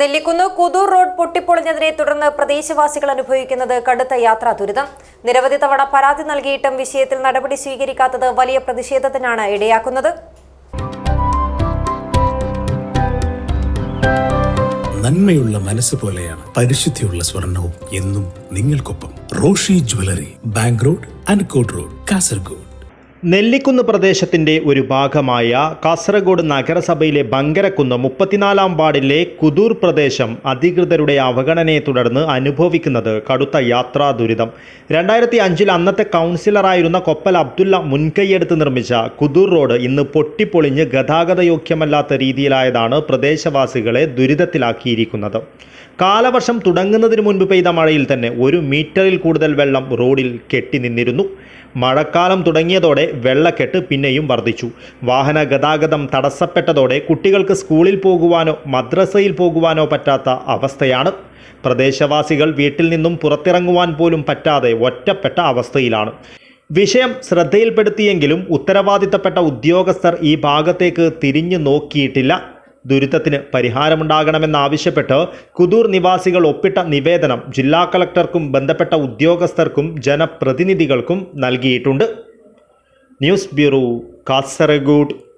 Nellikunnu കുതൂർ road പൊട്ടിപ്പൊളിഞ്ഞതിനെ തുടർന്ന് പ്രദേശവാസികൾ അനുഭവിക്കുന്നത് കടുത്ത യാത്രാ ദുരിതം. നിരവധി തവണ പരാതി നൽകിയിട്ടും വിഷയത്തിൽ നടപടി സ്വീകരിക്കാത്തത് വലിയ പ്രതിഷേധത്തിനാണ് ഇടയാക്കുന്നത്. നന്മയുള്ള മനസ്സ് പോലെയാണ് പരിശുദ്ധിയുള്ള സ്വർണവും എന്നും നിങ്ങൾക്കൊപ്പം Roshi jewellery bank road അൻകോട്ട് road Kasaragod. Nellikunnu പ്രദേശത്തിന്റെ ഒരു ഭാഗമായ കാസർഗോഡ് നഗരസഭയിലെ ബങ്കരക്കുന്ന് മുപ്പത്തിനാലാം വാർഡിലെ കുതൂർ പ്രദേശം അധികൃതരുടെ അവഗണനയെ തുടർന്ന് അനുഭവിക്കുന്നത് കടുത്ത യാത്രാ ദുരിതം. രണ്ടായിരത്തി അഞ്ചിൽ അന്നത്തെ കൗൺസിലറായിരുന്ന കൊപ്പൽ അബ്ദുള്ള മുൻകൈയെടുത്ത് നിർമ്മിച്ച കുതൂർ റോഡ് ഇന്ന് പൊട്ടിപ്പൊളിഞ്ഞ് ഗതാഗതയോഗ്യമല്ലാത്ത രീതിയിലായതാണ് പ്രദേശവാസികളെ ദുരിതത്തിലാക്കിയിരിക്കുന്നത്. കാലവർഷം തുടങ്ങുന്നതിന് മുൻപ് പെയ്ത മഴയിൽ തന്നെ ഒരു മീറ്ററിൽ കൂടുതൽ വെള്ളം റോഡിൽ കെട്ടി നിന്നിരുന്നു. മഴക്കാലം തുടങ്ങിയതോടെ വെള്ളക്കെട്ട് പിന്നെയും വർദ്ധിച്ചു. വാഹന ഗതാഗതം തടസ്സപ്പെട്ടതോടെ കുട്ടികൾക്ക് സ്കൂളിൽ പോകുവാനോ മദ്രസയിൽ പോകുവാനോ പറ്റാത്ത അവസ്ഥയാണ്. പ്രദേശവാസികൾ വീട്ടിൽ നിന്നും പുറത്തിറങ്ങുവാൻ പോലും പറ്റാതെ ഒറ്റപ്പെട്ട അവസ്ഥയിലാണ്. വിഷയം ശ്രദ്ധയിൽപ്പെടുത്തിയെങ്കിലും ഉത്തരവാദിത്തപ്പെട്ട ഉദ്യോഗസ്ഥർ ഈ ഭാഗത്തേക്ക് തിരിഞ്ഞു നോക്കിയിട്ടില്ല. ദുരിതത്തിന് പരിഹാരമുണ്ടാകണമെന്നാവശ്യപ്പെട്ട് കുതൂർ നിവാസികൾ ഒപ്പിട്ട നിവേദനം ജില്ലാ കളക്ടർക്കും ബന്ധപ്പെട്ട ഉദ്യോഗസ്ഥർക്കും ജനപ്രതിനിധികൾക്കും നൽകിയിട്ടുണ്ട്. News bureau Kasaragod.